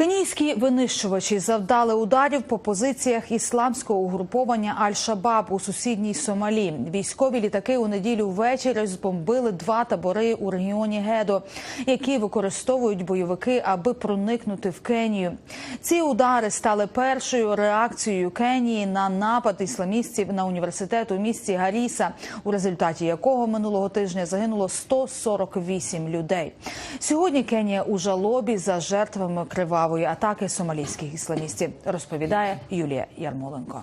Кенійські винищувачі завдали ударів по позиціях ісламського угруповання Аль-Шабаб у сусідній Сомалі. Військові літаки у неділю ввечері збомбили два табори у регіоні Гедо, які використовують бойовики, аби проникнути в Кенію. Ці удари стали першою реакцією Кенії на напад ісламістів на університет у місті Гаріса, у результаті якого минулого тижня загинуло 148 людей. Сьогодні Кенія у жалобі за жертвами кривавої атаки сомалійських ісламістів, розповідає Юлія Ярмоленко.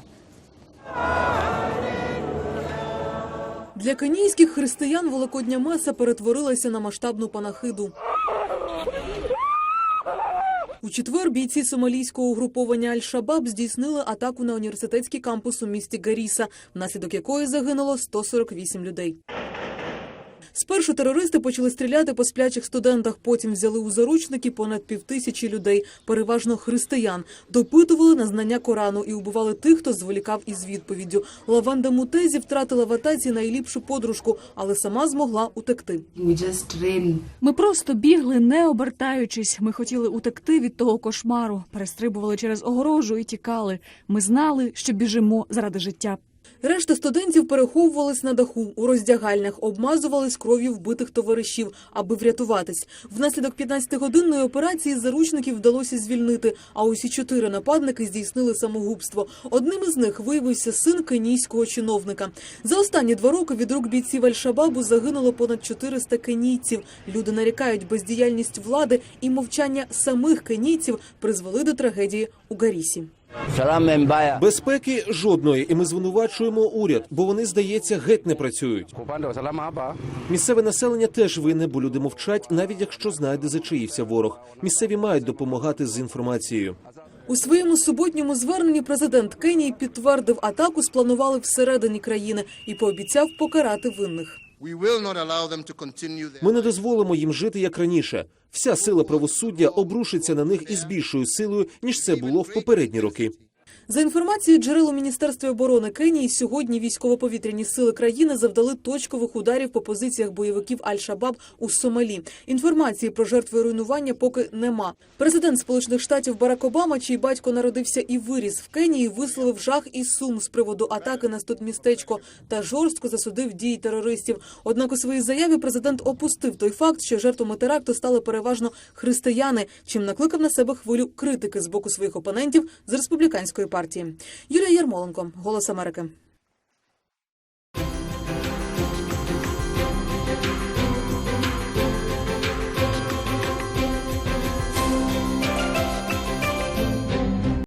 Для кенійських християн Великодня Меса перетворилася на масштабну панахиду. У четвер бійці сомалійського угруповання Аль-Шабаб здійснили атаку на університетський кампус у місті Гаріса, внаслідок якої загинуло 148 людей. Спершу терористи почали стріляти по сплячих студентах, потім взяли у заручники понад півтисячі людей, переважно християн, допитували на знання Корану і убивали тих, хто зволікав із відповіддю. Лаванда Мутезі втратила в атаці найліпшу подружку, але сама змогла утекти. Ми просто бігли, не обертаючись. Ми хотіли утекти від того кошмару, перестрибували через огорожу і тікали. Ми знали, що біжимо заради життя. Решта студентів переховувались на даху у роздягальнях, обмазувались кров'ю вбитих товаришів, аби врятуватись. Внаслідок 15-годинної операції заручників вдалося звільнити, а усі чотири нападники здійснили самогубство. Одним із них виявився син кенійського чиновника. За останні два роки від рук бійців Аль-Шабабу загинуло понад 400 кенійців. Люди нарікають бездіяльність влади і мовчання самих кенійців призвели до трагедії у Гарісі. Безпеки жодної, і ми звинувачуємо уряд, бо вони, здається, геть не працюють. Місцеве населення теж винне, бо люди мовчать, навіть якщо знають, де зачаївся ворог. Місцеві мають допомагати з інформацією. У своєму суботньому зверненні президент Кенії підтвердив, атаку спланували всередині країни і пообіцяв покарати винних. Ми не дозволимо їм жити як раніше. Вся сила правосуддя обрушиться на них із більшою силою, ніж це було в попередні роки. За інформацією джерел у Міністерстві оборони Кенії, сьогодні військово-повітряні сили країни завдали точкових ударів по позиціях бойовиків Аль-Шабаб у Сомалі. Інформації про жертви руйнування поки нема. Президент Сполучених Штатів Барак Обама, чий батько народився і виріс в Кенії, висловив жах і сум з приводу атаки на студмістечко та жорстко засудив дії терористів. Однак у своїй заяві президент опустив той факт, що жертвами теракту стали переважно християни, чим накликав на себе хвилю критики з боку своїх опонентів з республіканської партії. Юлія Ярмоленко, Голос Америки.